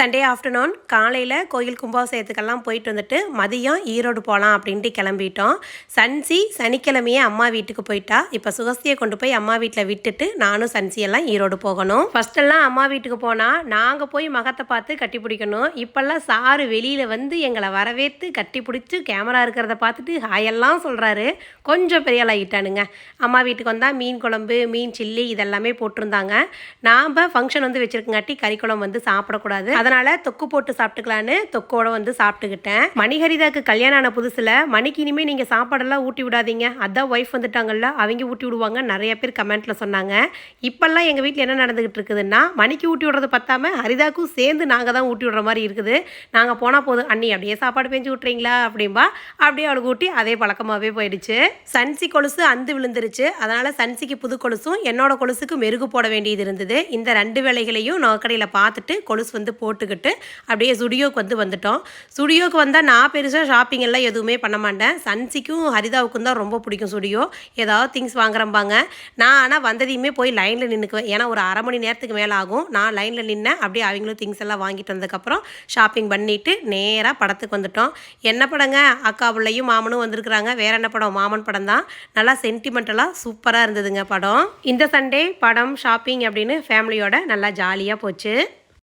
Sunday afternoon காலையில் கோயில் கும்பாபிஷேகத்துக்கெல்லாம் போயிட்டு வந்துட்டு மதியம் ஈரோடு போகலாம் அப்படின்ட்டு கிளம்பிட்டோம். சன்சி சனிக்கிழமையே அம்மா வீட்டுக்கு போயிட்டா. இப்போ சுகஸ்தியை கொண்டு போய் அம்மா வீட்டில் விட்டுட்டு நானும் சன்சியெல்லாம் ஈரோடு போகணும். ஃபஸ்ட்டெல்லாம் அம்மா வீட்டுக்கு போனால் நாங்கள் போய் மகத்தை பார்த்து கட்டி பிடிக்கணும். இப்போல்லாம் சாரு வெளியில் வந்து எங்களை வரவேற்று கட்டி பிடிச்சி கேமரா இருக்கிறத பார்த்துட்டு ஹாயெல்லாம் சொல்கிறாரு கொஞ்சம் பெரிய ஆளாகிட்டானுங்க அம்மா வீட்டுக்கு வந்தால் மீன் குழம்பு மீன் சில்லி இதெல்லாமே போட்டிருந்தாங்க. நாம் ஃபங்க்ஷன் வந்து வச்சுருக்கங்காட்டி கறி குழம்பு வந்து சாப்பிடக்கூடாது. அதனால தொக்கு போட்டு சாப்பிட்டுக்கலான்னு தொக்கோட வந்து சாப்பிட்டுக்கிட்டேன். மணிஹரிதாக்கு கல்யாணம் ஆன புதுசுல மணிக்கு இனிமே நீங்க சாப்பாடெல்லாம் ஊட்டி விடாதீங்க. அதான் ஒய்ஃப் வந்துட்டாங்கல்ல அவங்க ஊட்டி விடுவாங்க. நிறைய பேர் கமெண்ட்ல சொன்னாங்க. இப்பெல்லாம் எங்க வீட்டில் என்ன நடந்துகிட்டு இருக்குதுன்னா மணிக்கு ஊட்டி விடுறது பத்தாம ஹரிதாக்கும் சேர்ந்து நாங்க தான் ஊட்டி விடுற மாதிரி இருக்குது. நாங்க போனா போதும். அண்ணி அப்படியே சாப்பாடு பெஞ்சு விட்டுறீங்களா? அப்படின்பா அப்படியே அவளுக்கு ஊட்டி அதே பழக்கமாவே போயிடுச்சு. சன்சி கொலுசு அந்து விழுந்துருச்சு. அதனால சன்சிக்கு புது கொலுசும் என்னோட கொலுசுக்கு மெருகு போட வேண்டியது இருந்தது. இந்த ரெண்டு வேலைகளையும் நோக்கடையில் பார்த்துட்டு கொலுசு வந்து போட்டு போட்டுக்கிட்டு அப்படியே ஸ்டுடியோக்கு வந்து வந்துட்டோம். ஸ்டுடியோக்கு வந்தால் நான் பெருசாக ஷாப்பிங் எல்லாம் எதுவுமே பண்ண மாட்டேன். சன்சிக்கும் ஹரிதாவுக்கும் தான் ரொம்ப பிடிக்கும் ஸ்டுடியோ ஏதாவது திங்ஸ் வாங்குறம்பாங்க. நான் ஆனால் வந்ததையுமே போய் லைனில் நின்றுக்குவேன் ஏன்னா ஒரு அரை மணி நேரத்துக்கு மேலே ஆகும். நான் லைனில் நின்னேன். அப்படியே அவங்களும் திங்ஸ் எல்லாம் வாங்கிட்டு வந்ததுக்கப்புறம் ஷாப்பிங் பண்ணிவிட்டு நேராக படத்துக்கு வந்துட்டோம். என்ன படங்க? அக்கா பிள்ளையும் மாமனும் வந்திருக்கிறாங்க. வேற என்ன படம்? மாமன் படம் தான். நல்லா சென்டிமெண்டலாக சூப்பராக இருந்ததுங்க படம். இந்த சண்டே படம் ஷாப்பிங் அப்படின்னு ஃபேமிலியோட நல்லா ஜாலியாக போச்சு.